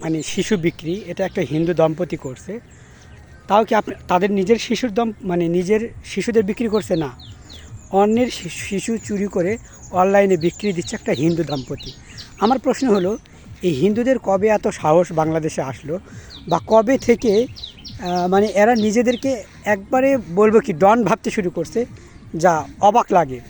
মানে শিশু বিক্রি, এটা একটা হিন্দু দম্পতি করছে। তাও কি আপনি, তাদের নিজের শিশুর দম মানে নিজের শিশুদের বিক্রি করছে? না। অন্যের শিশু- চুরি করে অনলাইনে বিক্রি দিচ্ছে একটা হিন্দু দম্পতি। আমার প্রশ্ন হলো, এই হিন্দুদের কবে এত সাহস বাংলাদেশে আসলো? বা কবে থেকে মানে এরা নিজেদেরকে একবারে বলব কি, ডন ভাবতে শুরু করছে, যা অবাক লাগে।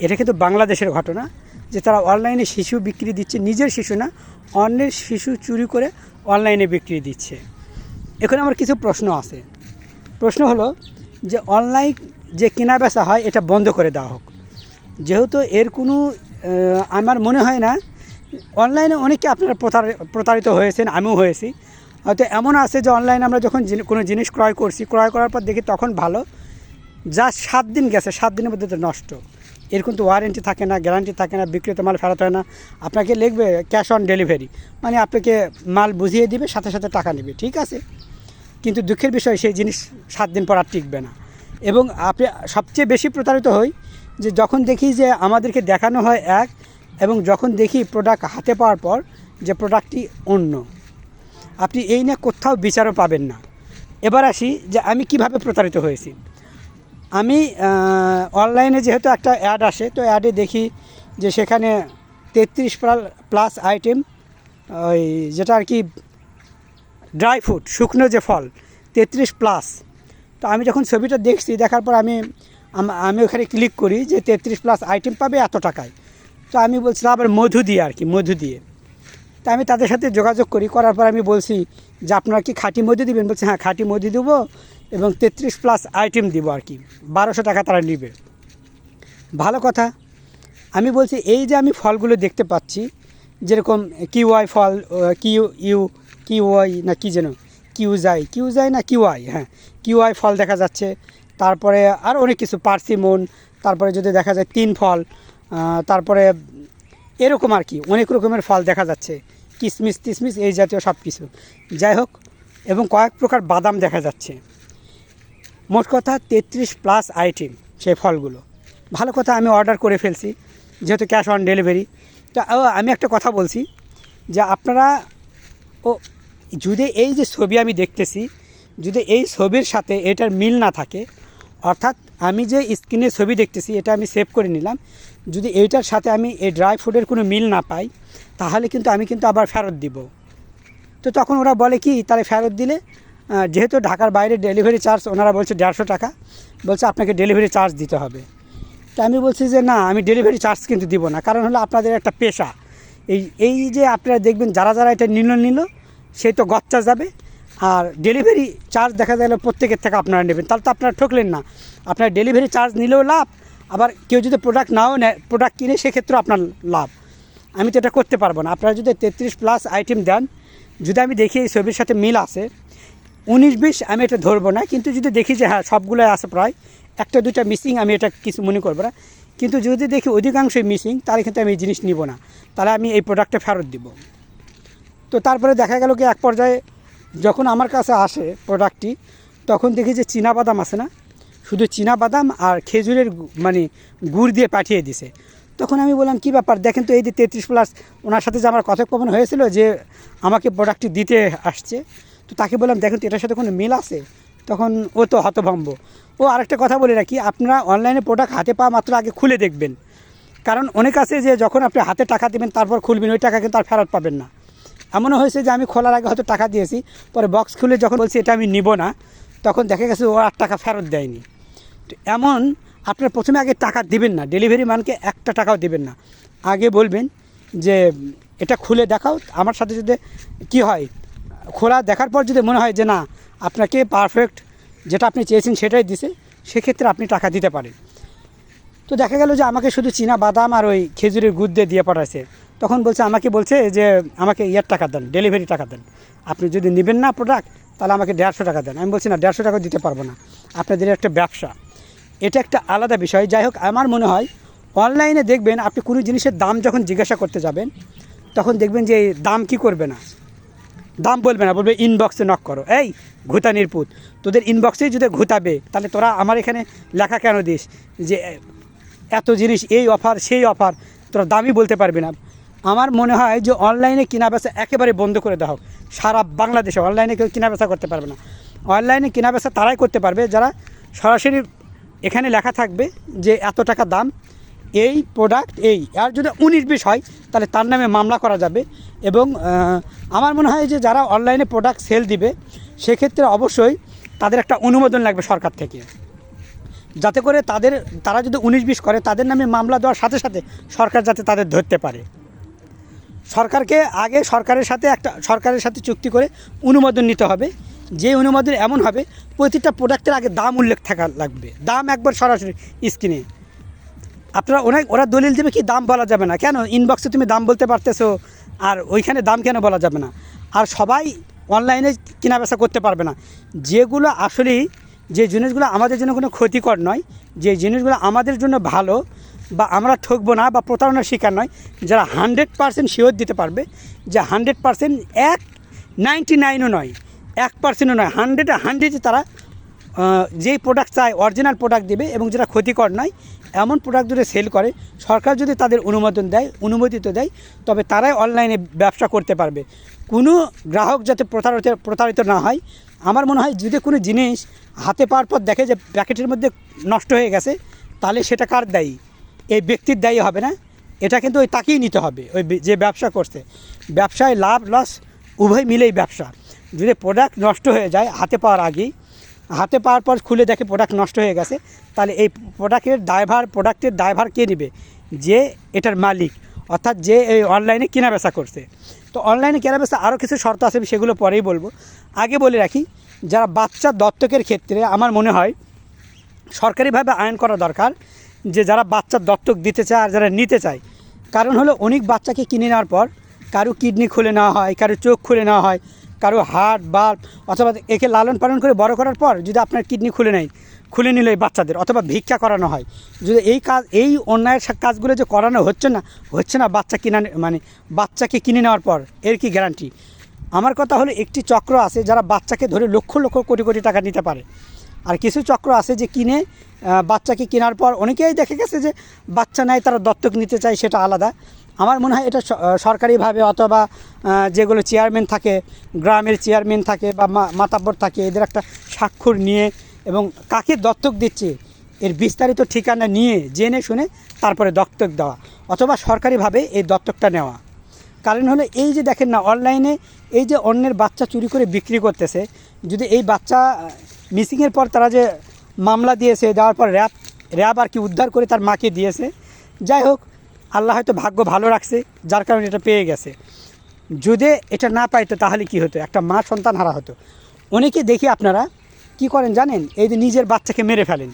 এটা কিন্তু বাংলাদেশের ঘটনা। যে তারা অনলাইনে শিশু বিক্রি দিচ্ছে, নিজের শিশু না, অন্যের শিশু চুরি করে অনলাইনে বিক্রি দিচ্ছে। এখানে আমার কিছু প্রশ্ন আছে। প্রশ্ন হলো যে অনলাইন যে কেনা বেচা হয়, এটা বন্ধ করে দেওয়া হোক। যেহেতু এর কোনো আমার মনে হয় না, অনলাইনে অনেকে আপনারা প্রতার- প্রতারিত হয়েছেন, আমিও হয়েছি। হয়তো এমন আছে যে অনলাইনে আমরা যখন কোনো জিনিস ক্রয় করছি, ক্রয় করার পর দেখি তখন ভালো, যা সাত দিন গেছে, সাত দিনের মধ্যে তো নষ্ট। এর কিন্তু ওয়ারেন্টি থাকে না গ্যারান্টি থাকে না, বিক্রিত মাল ফেরত হয় না। আপনাকে লিখবে ক্যাশ অন ডেলিভারি মানে আপনাকে মাল বুঝিয়ে দিবে, সাথে সাথে টাকা নেবে, ঠিক আছে? কিন্তু দুঃখের বিষয়, সেই জিনিস সাত দিন পর আর টিকবে না। এবং আপনি সবচেয়ে বেশি প্রতারিত হই যে যখন দেখি যে আমাদেরকে দেখানো হয় এক, এবং যখন দেখি প্রোডাক্ট হাতে পাওয়ার পর যে প্রোডাক্টটি অন্য। আপনি এই নিয়ে কোথাও বিচারও পাবেন না। এবার আসি যে আমি কীভাবে প্রতারিত হয়েছি। আমি অনলাইনে যেহেতু একটা অ্যাড আসে, তো অ্যাডে দেখি যে সেখানে তেত্রিশ প্লাস আইটেম ওই যেটা আর কি ড্রাই ফ্রুট শুকনো যে ফল, তেত্রিশ প্লাস তো আমি যখন ছবিটা দেখছি, দেখার পর আমি আমি ওখানে ক্লিক করি যে তেত্রিশ প্লাস আইটেম পাবে এত টাকায়। তো আমি বলছি আবার মধু দিয়ে আর কি, মধু দিয়ে। তা আমি তাদের সাথে যোগাযোগ করি, করার পর আমি বলছি যে, আপনারা কি খাঁটি মধু দিবেন? বলছে হ্যাঁ খাঁটি মধু দেবো। এবং তেত্রিশ প্লাস আইটেম দিব আর কি। বারোশো টাকা তারা নেবে। ভালো কথা, আমি বলছি এই যে আমি ফলগুলো দেখতে পাচ্ছি, যেরকম কিউআই ফল কিউ, ইউ, কিউআই না কি যেন, কিউজাই কিউজাই না কিউআই হ্যাঁ কিউআই ফল দেখা যাচ্ছে। তারপরে আর অনেক কিছু, পার্সিমন, তারপরে যদি দেখা যায় তিন ফল তারপরে এরকম আর কি, অনেক রকমের ফল দেখা যাচ্ছে। কিশমিশ টিশমিশ এই জাতীয় সব কিছু যাই হোক, এবং কয়েক প্রকার বাদাম দেখা যাচ্ছে। মোট কথা তেত্রিশ প্লাস আইটেম সেই ফলগুলো। ভালো কথা আমি অর্ডার করে ফেলছি, যেহেতু ক্যাশ অন ডেলিভারি। তো আমি একটা কথা বলছি যে আপনারা, ও, যদি এই যে ছবি আমি দেখতেছি, যদি এই ছবির সাথে এটার মিল না থাকে, অর্থাৎ আমি যে স্ক্রিনে ছবি দেখতেছি, এটা আমি সেভ করে নিলাম, যদি এইটার সাথে আমি এই ড্রাই ফ্রুটের কোনো মিল না পাই, তাহলে কিন্তু আমি কিন্তু আবার ফেরত দিব। তো তখন ওরা বলে কি, তাহলে ফেরত দিলে যেহেতু ঢাকার বাইরে ডেলিভারি চার্জ ওনারা বলছে দেড়শো টাকা, বলছে আপনাকে ডেলিভারি চার্জ দিতে হবে। তা আমি বলছি যে না, আমি ডেলিভারি চার্জ কিন্তু দিব না, কারণ হলো আপনাদের একটা পেশা। এই এই যে আপনারা দেখবেন যারা যারা এটা নিল নিল সেই তো গচ্চা যাবে, আর ডেলিভারি চার্জ দেখা গেলে প্রত্যেকের থেকে আপনারা নেবেন। তাহলে তো আপনারা ঠকলেন না। আপনার ডেলিভারি চার্জ নিলেও লাভ, আবার কেউ যদি প্রোডাক্ট নাও নেয় প্রোডাক্ট কিনে সেক্ষেত্রেও আপনার লাভ। আমি তো এটা করতে পারব না। আপনারা যদি তেত্রিশ প্লাস আইটেম দেন, যদি আমি দেখি এই ছবির সাথে মিল আছে উনিশ, বিশ আমি এটা ধরবো না, কিন্তু যদি দেখি যে হ্যাঁ সবগুলোই আছে প্রায়, একটা দুটা মিসিং আমি এটা কিছু মনে করব না। কিন্তু যদি দেখি অধিকাংশই মিসিং তাহলে কিন্তু আমি এই জিনিস নিব না। তাহলে আমি এই প্রোডাক্টটা ফেরত দিব। তো তারপরে দেখা গেল কি, এক পর্যায়ে যখন আমার কাছে আসে প্রোডাক্টটি তখন দেখি যে চীনা বাদাম আছে না? শুধু চীনা বাদাম আর খেজুরের মানে গুড় দিয়ে পাঠিয়ে দিছে। তখন আমি বললাম, কী ব্যাপার? দেখেন তো এই যে তেত্রিশ প্লাস ওনার সাথে যে আমার কথোপকথন হয়েছিল যে আমাকে প্রোডাক্টটি দিতে আসছে তো তাকে বললাম দেখেন তো এটার সাথে কোনো মিল আছে? তখন ও তো হতভম্ব। ও আরেকটা কথা বলে রাখি, আপনারা অনলাইনে প্রোডাক্ট হাতে পাওয়া মাত্র আগে খুলে দেখবেন। কারণ অনেক আছে যে যখন আপনি হাতে টাকা দেবেন, তারপর খুলবেন, ওই টাকা কিন্তু আর ফেরত পাবেন না। এমনও হয়েছে যে আমি খোলার আগে হয়তো টাকা দিয়েছি, পরে বক্স খুলে যখন বলছি, এটা আমি নিব না, তখন দেখা গেছে ও আর টাকা ফেরত দেয়নি। তো এমন আপনার প্রথমে আগে টাকা দিবেন না ডেলিভারি মানকে একটা টাকাও দিবেন না। আগে বলবেন যে, এটা খুলে দেখাও, আমার সাথে যদি কি হয় খোলা দেখার পর যদি মনে হয় যে না, আপনাকে পারফেক্ট যেটা আপনি চেয়েছেন সেটাই দিছে, সেক্ষেত্রে আপনি টাকা দিতে পারেন। তো দেখা গেল যে আমাকে শুধু চীনা বাদাম আর ওই খেজুরের গুড় দিয়ে দিয়ে পাঠাচ্ছে তখন বলছে, আমাকে বলছে যে, আমাকে ইয়ার টাকা দেন ডেলিভারি টাকা দেন। আপনি যদি নেবেন না প্রোডাক্ট তাহলে আমাকে দেড়শো টাকা দেন। আমি বলছি, না, দেড়শো টাকা দিতে পারব না। আপনাদের একটা ব্যবসা। এটা একটা আলাদা বিষয়। যাই হোক, আমার মনে হয় অনলাইনে দেখবেন, আপনি কোনো জিনিসের দাম যখন জিজ্ঞাসা করতে যাবেন, তখন দেখবেন যে দাম কি করবে না। দাম বলবে না, বলবে ইনবক্সে নক করো। এই ঘুতানির পুত তোদের ইনবক্সেই যদি ঘুতাবে, তাহলে তোরা আমার এখানে লেখা কেন দিস? যে, এত জিনিস, এই অফার সেই অফার তোরা দামই বলতে পারবি না। আমার মনে হয় যে অনলাইনে কেনা বেচা একেবারে বন্ধ করে দেওয়া হোক সারা বাংলাদেশে অনলাইনে কেউ কেনা বেচা করতে পারবে না। অনলাইনে কেনা বেচা তারাই করতে পারবে, যারা সরাসরি এখানে লেখা থাকবে যে, এত টাকা দাম এই প্রোডাক্ট এই, আর যদি উনিশ বিশ হয়, তাহলে তার নামে মামলা করা যাবে। এবং আমার মনে হয় যে যারা অনলাইনে প্রোডাক্ট সেল দিবে, সেক্ষেত্রে অবশ্যই তাদের একটা অনুমোদন লাগবে সরকার থেকে। যাতে করে তাদের, তারা যদি উনিশ বিশ করে, তাদের নামে মামলা দেওয়ার সাথে সাথে সরকার যাতে তাদের ধরতে পারে। সরকারকে আগে সরকারের সাথে একটা, সরকারের সাথে চুক্তি করে অনুমোদন নিতে হবে। যে অনুমোদন এমন হবে, প্রতিটা প্রোডাক্টের আগে দাম উল্লেখ থাকা লাগবে। দাম একবার সরাসরি স্ক্রিনে আপনারা অনেক, ওরা দলিল দেবে কি দাম বলা যাবে না। কেন? ইনবক্সে তুমি দাম বলতে পারতেছো, আর ওইখানে দাম কেন বলা যাবে না? আর সবাই অনলাইনে কেনা বেচা করতে পারবে না। যেগুলো আসলেই যে জিনিসগুলো আমাদের জন্য কোনো ক্ষতিকর নয়, যে জিনিসগুলো আমাদের জন্য ভালো বা আমরা ঠকবো না বা প্রতারণার শিকার নয়, যারা হান্ড্রেড পার্সেন্ট শিওর দিতে পারবে যে হান্ড্রেড পার্সেন্ট এক নাইনটি নাইনও নয়, এক পার্সেন্টও নয় হান্ড্রেডে হান্ড্রেডে তারা যেই প্রোডাক্ট চায় অরিজিনাল প্রোডাক্ট দেবে এবং যেটা ক্ষতিকর নয়, এমন প্রোডাক্ট যদি সেল করে, সরকার যদি তাদের অনুমোদন দেয়, অনুমোদিত দেয়, তবে তারাই অনলাইনে ব্যবসা করতে পারবে। কোনো গ্রাহক যাতে প্রতারিত প্রতারিত না হয়, আমার মনে হয় যদি কোনো জিনিস হাতে পাওয়ার পর দেখে যে প্যাকেটের মধ্যে নষ্ট হয়ে গেছে, তাহলে সেটা কার দায়ী? এই ব্যক্তির দায়ী হবে না। এটা কিন্তু ওই তাকেই নিতে হবে, ওই যে ব্যবসা করছে। ব্যবসায় লাভ লস উভয় মিলেই ব্যবসা। যদি প্রোডাক্ট নষ্ট হয়ে যায় হাতে পাওয়ার আগেই হাতে পাওয়ার পর খুলে দেখে প্রোডাক্ট নষ্ট হয়ে গেছে, তাহলে এই প্রোডাক্টের ড্রাইভার প্রোডাক্টের ড্রাইভার কে নেবে? যে এটার মালিক, অর্থাৎ যে এই অনলাইনে কেনা বেচা করছে। তো অনলাইনে কেনা বেচা আরও কিছু শর্ত আছে, আমি সেগুলো পরেই বলব। আগে বলে রাখি, যারা বাচ্চা দত্তকের ক্ষেত্রে আমার মনে হয়, সরকারিভাবে আইন করা দরকার যে যারা বাচ্চা দত্তক দিতে চায় আর যারা নিতে চায়। কারণ হলো, অনেক বাচ্চাকে কিনে নেওয়ার পর কারও কিডনি খুলে নেওয়া হয়, কারও চোখ খুলে নেওয়া হয় কারও হার্ট বাল্ব অথবা একে লালন পালন করে বড় করার পর যদি আপনার কিডনি খুলে নেয়, খুলে নিল এই বাচ্চাদের অথবা ভিক্ষা করানো হয়। যদি এই কাজ, এই অন্যায়ের কাজগুলো যে করানো হচ্ছে না হচ্ছে না বাচ্চা কিনা মানে বাচ্চাকে কিনে নেওয়ার পর, এর কি গ্যারান্টি আমার কথা হলো একটি চক্র আছে যারা বাচ্চাকে ধরে লক্ষ লক্ষ কোটি কোটি টাকা নিতে পারে। আর কিছু চক্র আছে যে কিনে বাচ্চাকে কেনার পর অনেকেই দেখে গেছে যে বাচ্চা নেয় তারা দত্তক নিতে চায়, সেটা আলাদা। আমার মনে হয় এটা সরকারিভাবে অথবা যেগুলো চেয়ারম্যান থাকে, গ্রামের চেয়ারম্যান থাকে বা মাতাব্বর থাকে, এদের একটা স্বাক্ষর নিয়ে এবং কাকে দত্তক দিচ্ছে, এর বিস্তারিত ঠিকানা নিয়ে জেনে শুনে তারপরে দত্তক দেওয়া অথবা সরকারিভাবে এই দত্তকটা নেওয়া। কারণ হলো এই যে দেখেন না, অনলাইনে এই যে অন্যের বাচ্চা চুরি করে বিক্রি করতেছে, যদি এই বাচ্চা মিসিংয়ের পর তারা যে মামলা দিয়েছে, দেওয়ার পর র্যাব র্যাব আর কি উদ্ধার করে তার মাকে দিয়েছে, যাই হোক আল্লাহ হয়তো ভাগ্য ভালো রাখছে, যার কারণে এটা পেয়ে গেছে। যদি এটা না পাইতো, তাহলে কি হতো? একটা মা সন্তান হারা হতো। অনেকে দেখি আপনারা, কি করেন জানেন? এই যে নিজের বাচ্চাকে মেরে ফেলেন।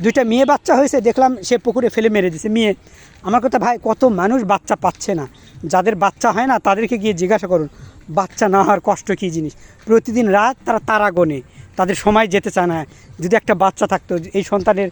দুইটা মেয়ে বাচ্চা হয়েছে, দেখলাম সে পুকুরে ফেলে মেরে দিছে। মেয়ে, আমার কথা ভাই, কত মানুষ বাচ্চা পাচ্ছে না। যাদের বাচ্চা হয় না, তাদেরকে গিয়ে জিজ্ঞাসা করুন। বাচ্চা না হওয়ার কষ্ট কী জিনিস? প্রতিদিন রাত তারা তারা গোনে তাদের সময় যেতে চায় না। যদি একটা বাচ্চা থাকতো, এই সন্তানের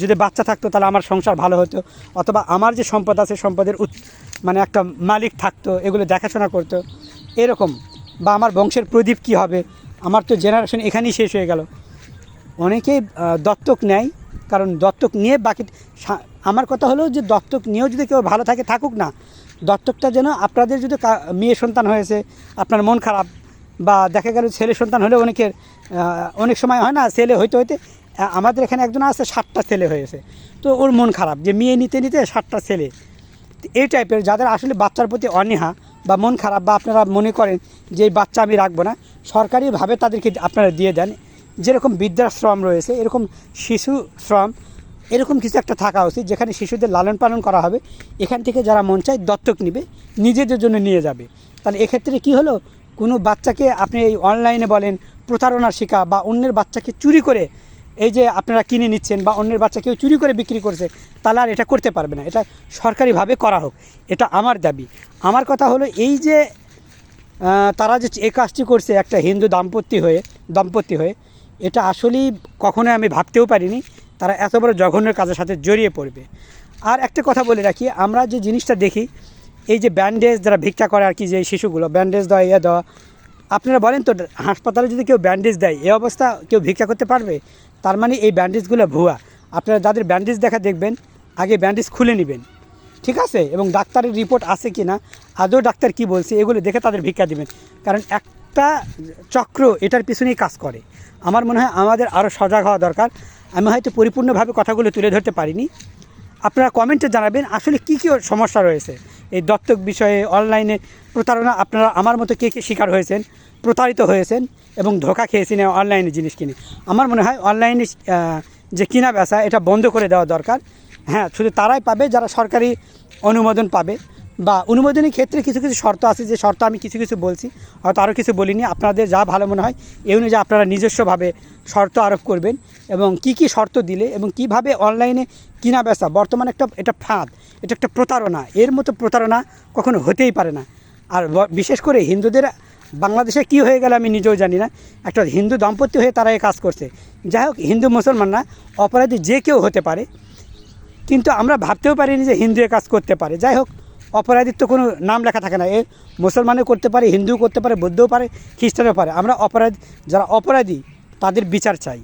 যদি বাচ্চা থাকতো তাহলে আমার সংসার ভালো হতো। অথবা আমার যে সম্পদ আছে, সম্পদের মানে একটা মালিক থাকতো, এগুলো দেখাশোনা করতো। এরকম। বা আমার বংশের প্রদীপ কি হবে? আমার তো জেনারেশন এখানেই শেষ হয়ে গেল। অনেকেই দত্তক নেয়, কারণ দত্তক নিয়ে বাকি আমার কথা হলো যে দত্তক নিয়েও যদি কেউ ভালো থাকে, থাকুক না। দত্তকটা যেন আপনাদের যদি মেয়ে সন্তান হয়েছে, আপনার মন খারাপ বা দেখা গেল ছেলে সন্তান হলে অনেকের অনেক সময় হয় না, ছেলে হইতে হইতে আমাদের এখানে একজন আছে, সাতটা ছেলে হয়েছে। তো ওর মন খারাপ, যে মেয়ে নিতে নিতে সাতটা ছেলে। এই টাইপের যাদের আসলে বাচ্চার প্রতি অনীহা বা মন খারাপ, বা আপনারা মনে করেন যে এই বাচ্চা আমি রাখব না, সরকারিভাবে তাদেরকে আপনারা দিয়ে দেন। যেরকম বৃদ্ধাশ্রম রয়েছে, এরকম শিশু শ্রম, এরকম কিছু একটা থাকা উচিত, যেখানে শিশুদের লালন পালন করা হবে। এখান থেকে যারা মন চায় দত্তক নিবে, নিজেদের জন্য নিয়ে যাবে। তাহলে এক্ষেত্রে কি হলো? কোনো বাচ্চাকে আপনি এই অনলাইনে বলেন প্রতারণার শিকার বা অন্যের বাচ্চাকে চুরি করে এই যে আপনারা কিনে নিচ্ছেন বা অন্যের বাচ্চা কেউ চুরি করে বিক্রি করছে, তাহলে আর এটা করতে পারবে না। এটা সরকারিভাবে করা হোক। এটা আমার দাবি। আমার কথা হলো এই যে তারা যে এই কাজটি করছে একটা হিন্দু দাম্পত্য হয়ে দম্পতি হয়ে, এটা আসলেই কখনোই আমি ভাবতেও পারিনি। তারা এত বড় জঘন্যের কাজের সাথে জড়িয়ে পড়বে। আর একটা কথা বলে রাখি, আমরা যে জিনিসটা দেখি এই যে ব্যান্ডেজ যারা ভিক্ষা করে আর কি যে শিশুগুলো ব্যান্ডেজ দেওয়া ইয়ে দেওয়া আপনারা বলেন তো, হাসপাতালে যদি কেউ ব্যান্ডেজ দেয় এই অবস্থা কেউ ভিক্ষা করতে পারবে? তার মানে এই ব্যান্ডেজগুলো ভুয়া। আপনারা যাদের ব্যান্ডেজ দেখা দেখবেন, আগে ব্যান্ডেজ খুলে নেবেন। ঠিক আছে? এবং ডাক্তারের রিপোর্ট আছে কি না আদৌ ডাক্তার কি বলছে, এগুলো দেখে তাদের ভিক্ষা দিবেন। কারণ একটা চক্র এটার পিছনেই কাজ করে। আমার মনে হয় আমাদের আরও সজাগ হওয়া দরকার। আমি হয়তো পরিপূর্ণভাবে কথাগুলো তুলে ধরতে পারিনি। আপনারা কমেন্টে জানাবেন আসলে কী কী সমস্যা রয়েছে। এই দত্তক বিষয়ে, অনলাইনে প্রতারণা, আপনারা আমার মতো কে কে শিকার হয়েছেন, প্রতারিত হয়েছেন এবং ধোকা খেয়েছেন অনলাইনে জিনিস কিনে। আমার মনে হয় অনলাইনে যে কিনা বেচা, এটা বন্ধ করে দেওয়া দরকার। হ্যাঁ শুধু তারাই পাবে যারা সরকারি অনুমোদন পাবে বা অনুমোদনের ক্ষেত্রে কিছু কিছু শর্ত আছে, যে শর্ত আমি কিছু কিছু বলছি, হয়তো আরও কিছু বলিনি। আপনাদের যা ভালো মনে হয় এই অনুযায়ী আপনারা নিজস্বভাবে শর্ত আরোপ করবেন এবং কি কি শর্ত দিলে এবং কীভাবে অনলাইনে কিনা বেচা বর্তমানে একটা, এটা ফাঁদ, এটা একটা প্রতারণা। এর মতো প্রতারণা কখনো হতেই পারে না। আর বিশেষ করে হিন্দুদের, বাংলাদেশে কি হয়ে গেল আমি নিজেও জানি না। একটা হিন্দু দম্পতি হয়ে তারা এই কাজ করছে। যাই হোক, হিন্দু মুসলমান না অপরাধী যে কেউ হতে পারে, কিন্তু আমরা ভাবতেও পারিনি যে হিন্দু কাজ করতে পারে। যাই হোক, অপরাধীর তো কোনো নাম লেখা থাকে না। এ মুসলমানও করতে পারে, হিন্দুও করতে পারে, বৌদ্ধও পারে, খ্রিস্টানও পারে। আমরা অপরাধী, যারা অপরাধী, তাদের বিচার চাই।